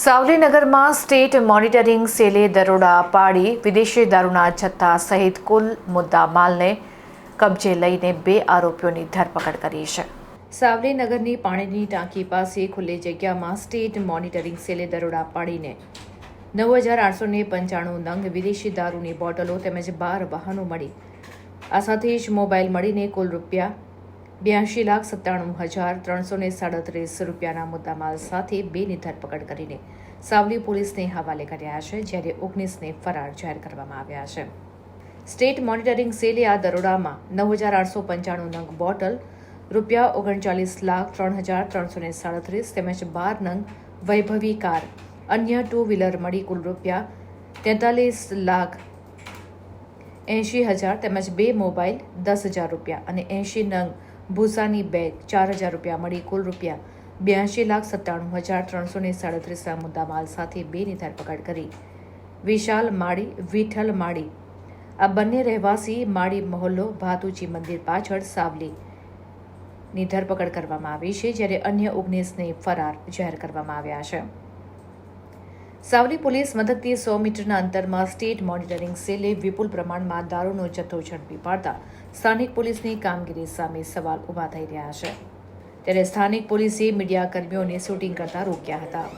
સાવલીનગરમાં state monitoring સેલે દરોડા પાડી વિદેશી દારૂના જથ્થા સહિત કુલ મુદ્દા માલને કબજે લઈને બે આરોપીઓની ધરપકડ કરી છે. સાવલીનગરની પાણીની ટાંકી પાસે ખુલ્લી જગ્યામાં સ્ટેટ મોનિટરિંગ સેલે દરોડા પાડીને નવ હજાર આઠસો ને પંચાણું નંગ વિદેશી દારૂની બોટલો તેમજ બાર વાહનો મળી. આ સાથે જ મોબાઈલ મળીને કુલ રૂપિયા બ્યાસી લાખ સત્તાણું હજાર ત્રણસો ને સાડત્રીસ રૂપિયાના મુદ્દામાલ સાથે બેની ધરપકડ કરીને સાવલી પોલીસને હવાલે કર્યા છે, જ્યારે ઓગણીસને ફરાર જાહેર કરવામાં આવ્યા છે. સ્ટેટ મોનિટરિંગ સેલે આ દરોડામાં નવ હજાર આઠસો પંચાણું નંગ બોટલ, રૂપિયા ઓગણચાલીસ લાખ ત્રણ હજાર ત્રણસો ને સાડત્રીસ તેમજ બાર નંગ વૈભવી કાર, અન્ય ટુ વ્હીલર મળી કુલ રૂપિયા તેતાલીસ લાખ એંશી હજાર તેમજ બે મોબાઈલ દસ હજાર રૂપિયા અને એંશી નંગ ભૂસાની બેગ ચાર હજાર રૂપિયા મળી, કુલ રૂપિયા બ્યાસી લાખ સત્તાણું હજાર ત્રણસો ને સાડત્રીસના મુદ્દામાલ સાથે બેની ધરપકડ કરી. વિશાલ માળી, વિઠ્ઠલ માળી. આ બંને રહેવાસી માળી મહોલ્લો, ભાતુજી મંદિર પાછળ સાવલી ની ધરપકડ કરવામાં આવી છે, જ્યારે અન્ય ઓગણીસને ફરાર જાહેર કરવામાં આવ્યા છે. સાવલી પોલીસ મથકથી સો મીટરના અંતરમાં સ્ટેટ મોનિટરિંગ સેલે વિપુલ પ્રમાણમાં દારૂનો જથ્થો ઝડપી પાડતા સ્થાનિક પોલીસની કામગીરી સામે સવાલ ઊભા થઈ રહ્યા છે. ત્યારે સ્થાનિક પોલીસે મીડિયા કર્મીઓને શૂટિંગ કરતા રોક્યા હતા.